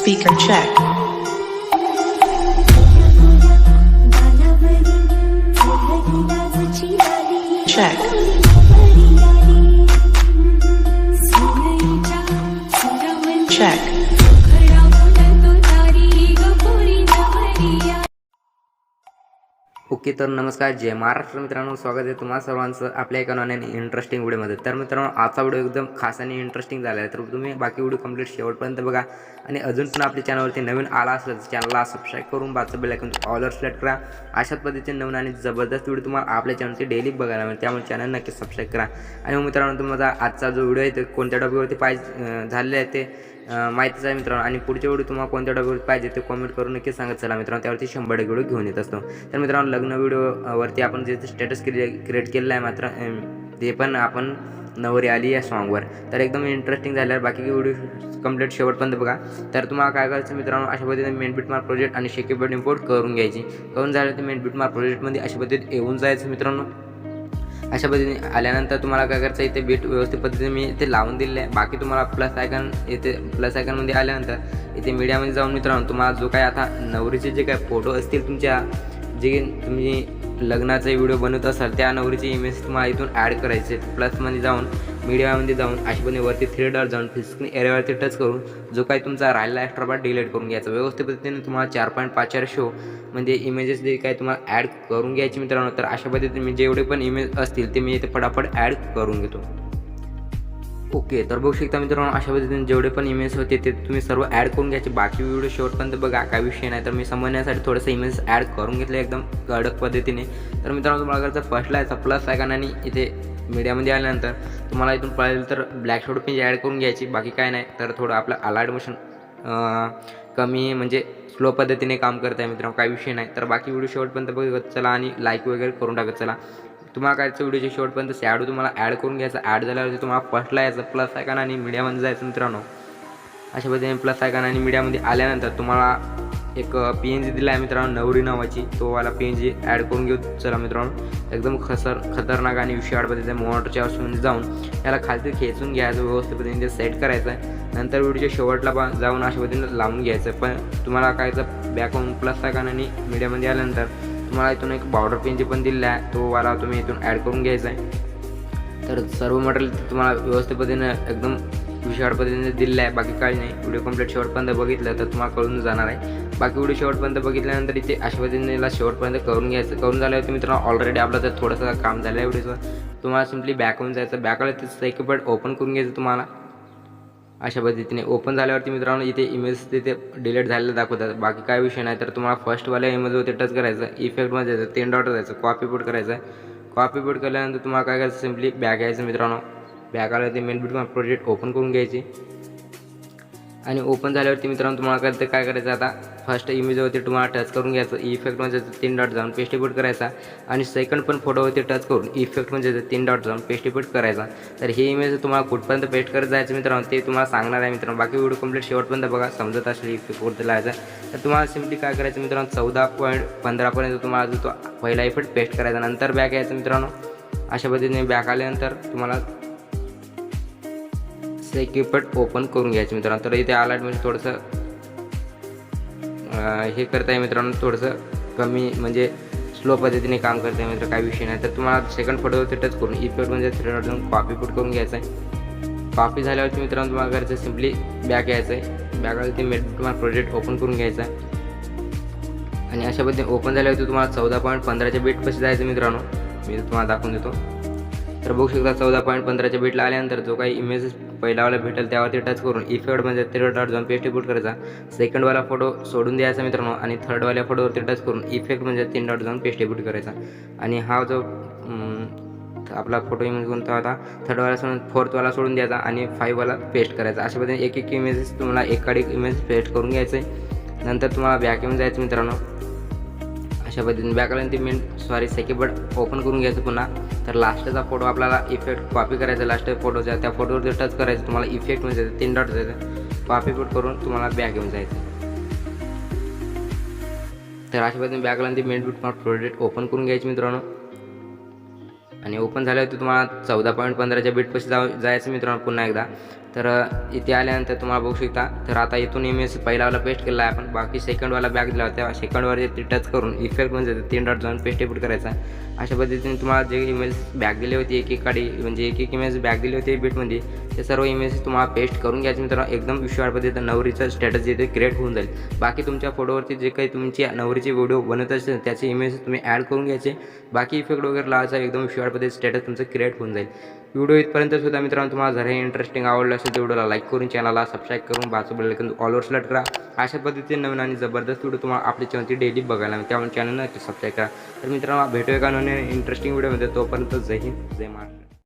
Speaker check. Check. Check. Okay तर नमस्कार जय महाराष्ट्र मित्रांनो स्वागत आहे तुम्हाला सर्वांचं आपल्या एका नॉन इंटरेस्टिंग व्हिडिओमध्ये तर मित्रांनो आजचा व्हिडिओ एकदम खास आणि इंटरेस्टिंग झाला आहे. तर तुम्ही बाकी व्हिडिओ कंप्लीट शेवटपर्यंत बघा. आणि अजून पण आपल्या चॅनलवरती नवीन आला असलं तर चॅनलला सबस्क्राईब करून बाजूचं बेल ऐकून ऑलर सिलेक्ट करा. अशाच पद्धतीचे नवीन आणि जबरदस्त व्हिडिओ तुम्हाला आपल्या चॅनलवरती डेली बघायला मिळेल. त्यामुळे चॅनल नक्की सबस्क्राईब करा. आणि मग मित्रांनो तुम्हाला आजचा जो व्हिडिओ आहे तो कोणत्या टॉपिकवरती पाहिजे झालेले आहे ते माहितीच आहे मित्रांनो. आणि पुढच्या व्हिडिओ तुम्हाला कोणत्या टॉपिकवर पाहिजे ते कमेंट करून नक्की सांगत चला मित्रांनो. त्यावरती शंभर टक्के व्हिडिओ घेऊन येत असतो. तर मित्रांनो लग्न व्हिडिओवरती आपण जे स्टेटस क्रिए क्रिएट केलेलं आहे मात्र ते पण आपण नवरी आली या सॉन्गवर तर एकदम इंटरेस्टिंग झाल्यावर बाकी व्हिडिओ कंप्लीट शेवटपर्यंत बघा. तर तुम्हाला काय करायचं मित्रांनो अशा पद्धतीने मेन बिटमार्क प्रोजेक्ट आणि शेकेबेट इम्पोर्ट करून घ्यायची. करून झालं ते मेन बिटमार्क प्रोजेक्टमध्ये अशा पद्धतीने येऊन जायचं मित्रांनो. अशा पद्धतीने आल्यानंतर तुम्हाला काय करायचं इथे बीट व्यवस्थित पद्धतीने मी इथे लावून दिलेलं आहे. बाकी तुम्हाला प्लस आयकन इथे प्लस आयकनमध्ये आल्यानंतर इथे मीडियामध्ये जाऊन मित्रांनो तुम्हाला जो काय आता नवरीचे जे काय फोटो असतील तुमच्या जे तुम्ही लग्नाचा व्हिडिओ बनवत असाल त्या नवरीचे इमेज तुम्हाला इथून ॲड करायचे प्लसमध्ये जाऊन मीडियामध्ये जाऊन अशा वरती थ्री डॉट जाऊन फिस्क्रीन एरियावरती टच करून जो काही तुमचा राहिलेला एक्स्ट्रा पार्ट डिलीट करून घ्यायचा. व्यवस्थित पद्धतीने तुम्हाला चार पॉईंट पाच चार शो म्हणजे इमेजेस जे काही तुम्हाला ॲड करून घ्यायचे मित्रांनो तर अशा पद्धतीने मी जेवढे पण इमेज असतील ते मी इथे फटाफट ॲड करून घेतो. ओके तर बघू शकता मित्रांनो अशा पद्धतीने जेवढे पण इमेज होते ते तुम्ही सर्व ॲड करून घ्यायचे. बाकी व्हिडिओ शेवटपर्यंत बघा काय विषय नाही. तर मी समजण्यासाठी थोडंसं इमेज ॲड करून घेतले एकदम कडक पद्धतीने. तर मित्रांनो तुम्हाला करायचं फर्स्टला याचा प्लस आहे आणि इथे मीडियामध्ये आल्यानंतर तुम्हाला इथून पळेल तर ब्लॅक शॉट पेज ॲड करून घ्यायची. बाकी काय नाही तर थोडं आपलं अलाइड मोशन कमी म्हणजे स्लो पद्धतीने काम करत आहे मित्रांनो काही विषय नाही. तर बाकी व्हिडिओ शेवटपर्यंत बघत चला आणि लाईक वगैरे करून टाकत चला. तुम्हाला कायचं व्हिडिओचे शेवटपर्यंत? शॅडो तुम्हाला ॲड करून घ्यायचं. ॲड झाल्यावर तुम्हाला फर्स्टला यायचं प्लस आयकॉन आणि मीडियामध्ये जायचं मित्रांनो. अशा पद्धतीने प्लस आयकन आणि मीडियामध्ये आल्यानंतर तुम्हाला एक पी एन जी दिला आहे मित्रांनो नवरी नावाची. तो वाला पी एन जी ॲड करून घेऊ. चला मित्रांनो एकदम खसर खतरनाक आणि विषयाड पद्धतीने मोटरच्या ऑप्शनमध्ये जाऊन याला खालती खेचून घ्यायचं व्यवस्थित पद्धतीने ते सेट करायचं आहे नंतर व्हिडिओच्या शेवटला पण जाऊन अशा पद्धतीने लावून घ्यायचं. पण तुम्हाला काय बॅक होऊन प्लस आयकन आणि मीडियामध्ये आल्यानंतर तुम्हाला इथून एक बॉर्डर पेनची पण दिलेला आहे तो वाला तुम्ही इथून ॲड करून घ्यायचा आहे तर सर्व मटेरियल तुम्हाला व्यवस्थित पद्धतीने एकदम विशाळ पद्धतीने दिलेला आहे. बाकी काही नाही. व्हिडिओ कंप्लीट शेवटपर्यंत बघितलं तर तुम्हाला कळून जाणार आहे. बाकी व्हिडिओ शेवटपर्यंत बघितल्यानंतर इथे अशा पद्धतीनेला शेवटपर्यंत करून घ्यायचं. करून झाल्यावरती मित्रांनो ऑलरेडी आपलं तर थोडंसं काम झालं आहे व्हिडिओचं तुम्हाला सिम्पली बॅक होऊन जायचं. बॅकला तिथं इक्विपमेंट ओपन करून घ्यायचं तुम्हाला. अशा पद्धतीने ओपन झाल्यावरती मित्रांनो इथे इमेज तिथे डिलीट झालेलं दाखवतात. बाकी काय विषय नाही. तर तुम्हाला फर्स्टवाल्या इमेजवरती टच करायचं. इफेक्टमध्ये जायचं. तीन डॉट जायचं कॉपी पुट करायचं. कॉपी पुट केल्यानंतर तुम्हाला काय करायचं? सिम्पली बॅग यायचं मित्रांनो. बॅक आलं ते मेन बिटकॉन प्रोजेक्ट ओपन करून घ्यायची. आणि ओपन झाल्यावरती मित्रांनो तुम्हाला करते काय करायचं आता? फर्स्ट इमेजवरती तुम्हाला टच करून घ्यायचं. इफेक्ट म्हणजे तीन डॉट जाऊन पेस्टिपूट करायचा. आणि सेकंड पण फोटोवरती टच करून इफेक्ट म्हणजे तीन डॉट जाऊन पेस्टिपूट करायचा. तर ही इमेज तुम्हाला कुठपर्यंत पेस्ट करत जायचं मित्रांनो ते तुम्हाला सांगणार आहे मित्रांनो. बाकी व्हिडिओ कंप्लीट शेवटपर्यंत बघा समजत असेल इफेक्ट कुठं लावायचं. तर तुम्हाला सिम्पली काय करायचं मित्रांनो चौदा पॉईंट पंधरापर्यंत तुम्हाला जो तो पहिला इफेक्ट पेस्ट करायचा. नंतर बॅक यायचं मित्रांनो. अशा पद्धतीने बॅक आल्यानंतर तुम्हाला इक्विपमेंट ओपन करून घ्यायचं मित्रांनो. तर इथे आलाट म्हणजे थोडंसं हे करताय मित्रांनो थोडंसं कमी म्हणजे स्लो पद्धतीने काम करताय मित्र काही विषय नाही. तर तुम्हाला सेकंड फोटोवरती टच करून इफेक्ट म्हणजे थ्री डॉट जाऊन कॉपी पुट करून घ्यायचं आहे. कॉपी झाल्यावरती मित्रांनो तुम्हाला करायचं सिम्पली बॅग यायचं आहे. बॅगवरती मेड तुम्हाला प्रोजेक्ट ओपन करून घ्यायचा आहे. आणि अशा पद्धतीने ओपन झाल्यावरती तुम्हाला चौदा पॉईंट पंधराच्या बीट कसे जायचं मित्रांनो. मी तुम्हाला दाखवून देतो. तर बघू शकता चौदा पॉईंट पंधराच्या बीटला आल्यानंतर जो काही इमेजेस पहिलावाला भेटेल त्यावरती टच करून इफेक्ट म्हणजे थ्री डॉट जाऊन पेस्ट करायचा. सेकंडवाला फोटो सोडून द्यायचा मित्रांनो आणि थर्डवाल्या फोटोवरती टच करून इफेक्ट म्हणजे तीन डॉट जाऊन पेस्ट करायचा. आणि हा जो आपला फोटो इमेज कोणता होता? थर्डवाला सोडून फोर्थवाला सोडून द्यायचा आणि फाईव्हवाला पेस्ट करायचा. अशा पद्धतीने एक एक इमेजेस तुम्हाला एकाडी इमेज पेस्ट करून घ्यायचं. आहे नंतर तुम्हाला बॅक येऊन जायचं मित्रांनो. अशा पद्धतीने बॅकला ती मेन सॉरी सेकेबट ओपन करून घ्यायचं पुन्हा. तर लास्टचा फोटो आपल्याला इफेक्ट कॉपी करायचा लास्ट फोटोचा त्या फोटोवरती टच करायचं तुम्हाला इफेक्ट म्हणजे तीन डॉट जायचं कॉपी पुट करून तुम्हाला बॅग घेऊन जायचं. तर अशा पद्धतीने बॅगला ती मेन बिट प्रोडक्ट ओपन करून घ्यायची मित्रांनो. आणि ओपन झाल्यावरती तुम्हाला चौदा पॉईंट पंधराच्या बीटपाशी जाऊ जायचं मित्रांनो पुन्हा एकदा. तर इथे आल्यानंतर तुम्हाला बघू शकता. तर आता इथून इमेज पहिलावाला पेस्ट केला आहे आपण. बाकी सेकंडवाला बॅग दिला होता. सेकंडवर म्हणजे ते टच करून इफेक्ट म्हणजे तीन डॉट जाऊन पेस्ट एपिट करायचा. अशा पद्धतीने तुम्हाला जे इमेज बॅग दिली होती एक एक काडी म्हणजे एक एक इमेज बॅग दिली होती बीटमध्ये ते सर्व इमेज तुम्हाला पेस्ट करून घ्यायचे मित्रांनो. एकदम विश्वास पद्धतीने नवरीचं स्टेटस जे ते क्रिएट होऊन जाईल. बाकी तुमच्या फोटोवरती जे काही तुमची नवरीचे व्हिडिओ बनत असेल त्याचे इमेज तुम्ही ॲड करून घ्यायचे. बाकी इफेक्ट वगैरे लावायचा एकदम विश्वास पद्धतीने स्टेटस तुमचं क्रिएट होऊन जाईल. व्हिडिओ इथपर्यंत सुद्धा मित्रांनो तुम्हाला जर हे इंटरेस्टिंग आवडलं असेल तर व्हिडिओला लाईक करून चॅनलला सबस्क्राईब करून बाजू बेल ऑलवर सिलेक्ट करा. अशा पद्धतीने नवीन आणि जबरदस्त व्हिडिओ तुम्हाला आपल्या चॅनलची डेली बघायला मिळते त्यामुळे चॅनल नक्की सबस्क्राईब करा. तर मित्रांनो भेटूया का नवीन इंटरेस्टिंग व्हिडिओमध्ये तोपर्यंत जय हिंद जय महाराष्ट्र.